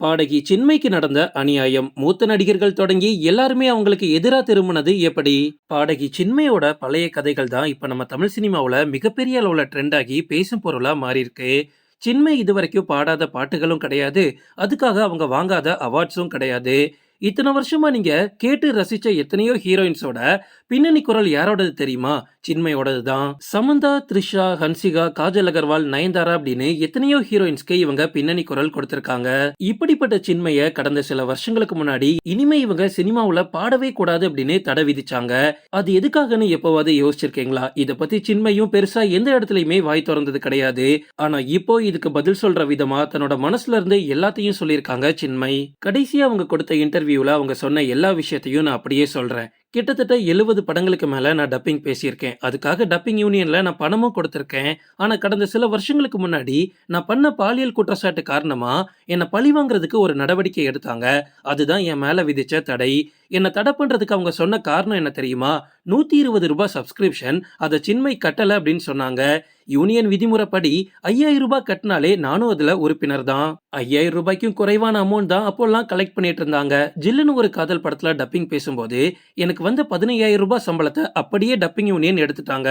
பாடகி சின்மைக்கு நடந்த அநியாயம் மூத்த நடிகர்கள் தொடங்கி எல்லாருமே அவங்களுக்கு எதிராக திரும்பினது எப்படி? பாடகி சின்மையோட பழைய கதைகள் தான் இப்போ நம்ம தமிழ் சினிமாவில் மிகப்பெரிய அளவில் ட்ரெண்ட் ஆகி பேசும் பொருளாக மாறியிருக்கு. சின்மை இதுவரைக்கும் பாடாத பாட்டுகளும் கிடையாது. அதுக்காக அவங்க வாங்காத அவார்ட்ஸும் கிடையாது. இத்தனை வருஷமா நீங்க கேட்டு ரசிச்ச எத்தனையோ ஹீரோயின்ஸோட பின்னணி குரல் யாரோடது தெரியுமா? சின்மையோடது தான் சமந்தா த்ரிஷா ஹன்சிகா காஜல் அகர்வால் நயன்தாரா அப்படின்னு எத்தனையோ ஹீரோயின்ஸ்க்கு இவங்க பின்னணி குரல் கொடுத்திருக்காங்க. இப்படிப்பட்ட சின்மைய கடந்த சில வருஷங்களுக்கு முன்னாடி இனிமே இவங்க சினிமாவுல பாடவே கூடாது அப்படின்னு தடை விதிச்சாங்க. அது எதுக்காகன்னு எப்பவாவது யோசிச்சிருக்கீங்களா? இத பத்தி சின்மையும் பெருசா எந்த இடத்துலயுமே வாய் திறந்தது கிடையாது. ஆனா இப்போ இதுக்கு பதில் சொல்ற விதமா தன்னோட மனசுல இருந்து எல்லாத்தையும் சொல்லியிருக்காங்க சின்மை. கடைசியா அவங்க கொடுத்த இன்டர்வியூல அவங்க சொன்ன எல்லா விஷயத்தையும் நான் அப்படியே சொல்றேன். கிட்டத்தட்ட எழுபது படங்களுக்கு மேலே நான் டப்பிங் பேசியிருக்கேன். அதுக்காக டப்பிங் யூனியனில் நான் பணமும் கொடுத்துருக்கேன். ஆனால் கடந்த சில வருஷங்களுக்கு முன்னாடி நான் பண்ண பாலியல் குற்றச்சாட்டு காரணமாக என்னை பழி வாங்குறதுக்கு ஒரு நடவடிக்கை எடுத்தாங்க. அதுதான் என் மேலே விதித்த தடை. என்னை தடை பண்ணுறதுக்கு அவங்க சொன்ன காரணம் என்ன தெரியுமா? நூற்றி இருபது ரூபாய் சப்ஸ்கிரிப்ஷன் அதை சின்மை கட்டலை அப்படின்னு சொன்னாங்க. யூனியன் விதிமுறைப்படி ஐயாயிரம் ரூபாய் கட்டினாலே நானும் அதில் உறுப்பினர் தான். ஐயாயிரம் ரூபாய்க்கும் குறைவான அமௌண்ட் தான் அப்போல்லாம் கலெக்ட் பண்ணிட்டு இருந்தாங்க. ஜில்லுன்னு ஒரு காதல் படத்தில் டப்பிங் பேசும்போது எனக்கு வந்த பதினையாயிரம் ரூபாய் சம்பளத்தை அப்படியே டப்பிங் யூனியன் எடுத்துட்டாங்க.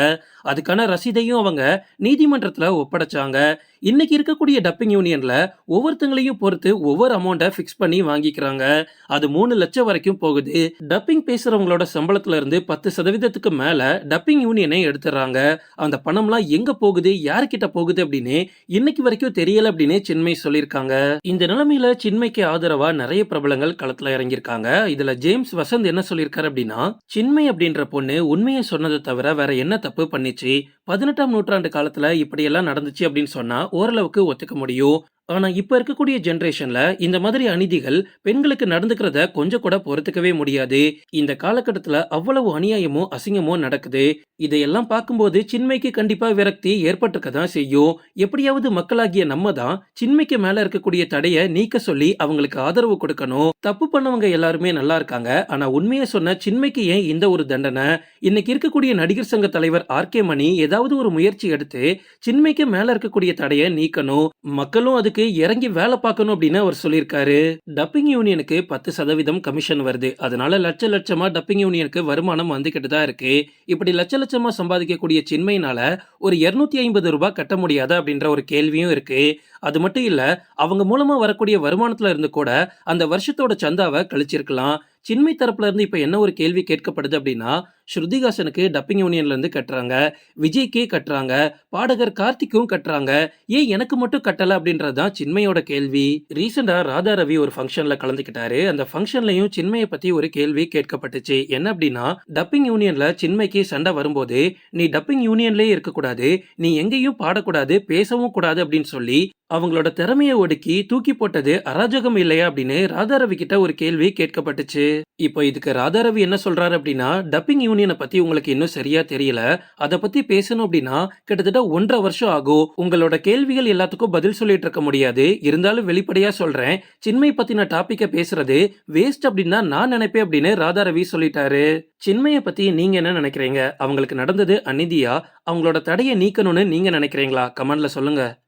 அதுக்கான ரசீதையும் அவங்க நீதிமன்றத்தில் ஒப்படைச்சாங்க. இன்னைக்கு இருக்கக்கூடிய டப்பிங் யூனியன்ல ஒவ்வொருத்தங்களையும் பொறுத்து ஒவ்வொரு அமௌண்ட்டை ஃபிக்ஸ் பண்ணி வாங்கிக்கிறாங்க. அது மூணு லட்சம் வரைக்கும் போகுது. டப்பிங் பேசுறவங்களோட சம்பளத்துல இருந்து பத்து சதவீதத்துக்கு மேல டப்பிங் யூனியனை எடுத்துறாங்க. அந்த பணம்லாம் எங்க போகுது? யாருக்கிட்ட போகுது அப்படின்னு இன்னைக்கு வரைக்கும் தெரியல அப்படின்னு சின்மை சொல்லியிருக்காங்க. இந்த நிலைமையில சின்மைக்கு ஆதரவா நிறைய பிரபலங்கள் களத்துல இறங்கியிருக்காங்க. இதுல ஜேம்ஸ் வசந்த் என்ன சொல்லியிருக்காரு அப்படின்னா சின்மை அப்படின்ற பொண்ணு உண்மையை சொன்னதை தவிர வேற என்ன தப்பு பண்ணிச்சு? பதினெட்டாம் நூற்றாண்டு காலத்துல இப்படியெல்லாம் நடந்துச்சு அப்படின்னு சொன்னா ஓரளவுக்கு ஒத்துக்க முடியும். ஆனால் இப்போ இருக்கக்கூடிய ஜென்ரேஷனில் இந்த மாதிரி அநீதிகள் பெண்களுக்கு நடந்துக்கிறத கொஞ்சம் கூட பொறுத்துக்கவே முடியாது. இந்த காலகட்டத்தில் அவ்வளவு அநியாயமும் அசிங்கமோ நடக்குது. இதையெல்லாம் பார்க்கும்போது சின்மைக்கு கண்டிப்பாக விரக்தி ஏற்பட்டிருக்க தான் செய்யும். எப்படியாவது மக்களாகிய நம்ம தான் சின்மைக்கு மேலே இருக்கக்கூடிய தடையை நீக்க சொல்லி அவங்களுக்கு ஆதரவு கொடுக்கணும். தப்பு பண்ணவங்க எல்லாருமே நல்லா இருக்காங்க. ஆனால் உண்மையை சொன்ன சின்மைக்கு ஏன் இந்த ஒரு தண்டனை? இன்னைக்கு இருக்கக்கூடிய நடிகர் சங்க தலைவர் ஆர் கே மணி ஏதாவது ஒரு முயற்சி எடுத்து சின்மைக்கு மேலே இருக்கக்கூடிய தடையை நீக்கணும். மக்களும் அதுக்கு இறங்கி வேலை பார்க்கணும் அப்படின்னு அவர் சொல்லியிருக்காரு. டப்பிங் யூனியனுக்கு பத்து சதவீதம் கமிஷன் வருது. அதனால லட்ச லட்சமா டப்பிங் யூனியனுக்கு வருமானம் வந்துகிட்டு தான் இருக்கு. இப்படி லட்ச லட்சமா சம்பாதிக்கக்கூடிய சின்மையினால ஒரு இருநூத்தி ஐம்பது ரூபாய் கட்ட முடியாதா அப்படின்ற ஒரு கேள்வியும் இருக்கு. அது மட்டும் இல்ல அவங்க மூலமா வரக்கூடிய வருமானத்துல இருந்து கூட அந்த வருஷத்தோட சந்தாவை கழிச்சிருக்கலாம். சின்மை தரப்புல இருந்து இப்போ என்ன ஒரு கேள்வி கேட்கப்படுது அப்படின்னா ஸ்ருதிகாசனுக்கு டப்பிங் யூனியன்ல இருந்து கட்டுறாங்க விஜய்க்கே கட்டுறாங்க பாடகர் கார்த்திக்கும் கட்டுறாங்க. ஏன் எனக்கு மட்டும் கட்டல அப்படின்றதுதான் சின்மையோட கேள்வி. ரீசெண்டா ராதா ரவி ஒரு ஃபங்க்ஷன்ல கலந்துக்கிட்டாரு. அந்த ஃபங்க்ஷன்லயும் சின்மையை பத்தி ஒரு கேள்வி கேட்கப்பட்டுச்சு. என்ன அப்படின்னா டப்பிங் யூனியன்ல சின்மைக்கு சண்டை வரும்போது நீ டப்பிங் யூனியன்லயே இருக்கக்கூடாது. நீ எங்கேயும் பாடக்கூடாது பேசவும் கூடாது அப்படின்னு சொல்லி அவங்களோட திறமையை ஒடுக்கி தூக்கி போட்டது அராஜகம் இல்லையா அப்படின்னு ராதாரவி கிட்ட ஒரு கேள்வி கேட்கப்பட்டுச்சு. இப்போ இதுக்கு ராதாரவி என்ன சொல்றாரு அப்படின்னா டப்பிங் யூனியனை பத்தி உங்களுக்கு இன்னும் சரியா தெரியல. அதை பத்தி பேசணும் அப்படின்னா கிட்டத்தட்ட ஒன்றரை வருஷம் ஆகும். உங்களோட கேள்விகள் எல்லாத்துக்கும் பதில் சொல்லிட்டு இருக்க முடியாது. இருந்தாலும் வெளிப்படையா சொல்றேன். சின்மை பத்தின டாபிக்க பேசுறது வேஸ்ட் அப்படின்னு நான் நினைப்பேன் அப்படின்னு ராதாரவி சொல்லிட்டாரு. சின்மையை பத்தி நீங்க என்ன நினைக்கிறீங்க? அவங்களுக்கு நடந்தது அநீதியா? அவங்களோட தடையை நீக்கணும்னு நீங்க நினைக்கிறீங்களா? கமெண்ட்ல சொல்லுங்க.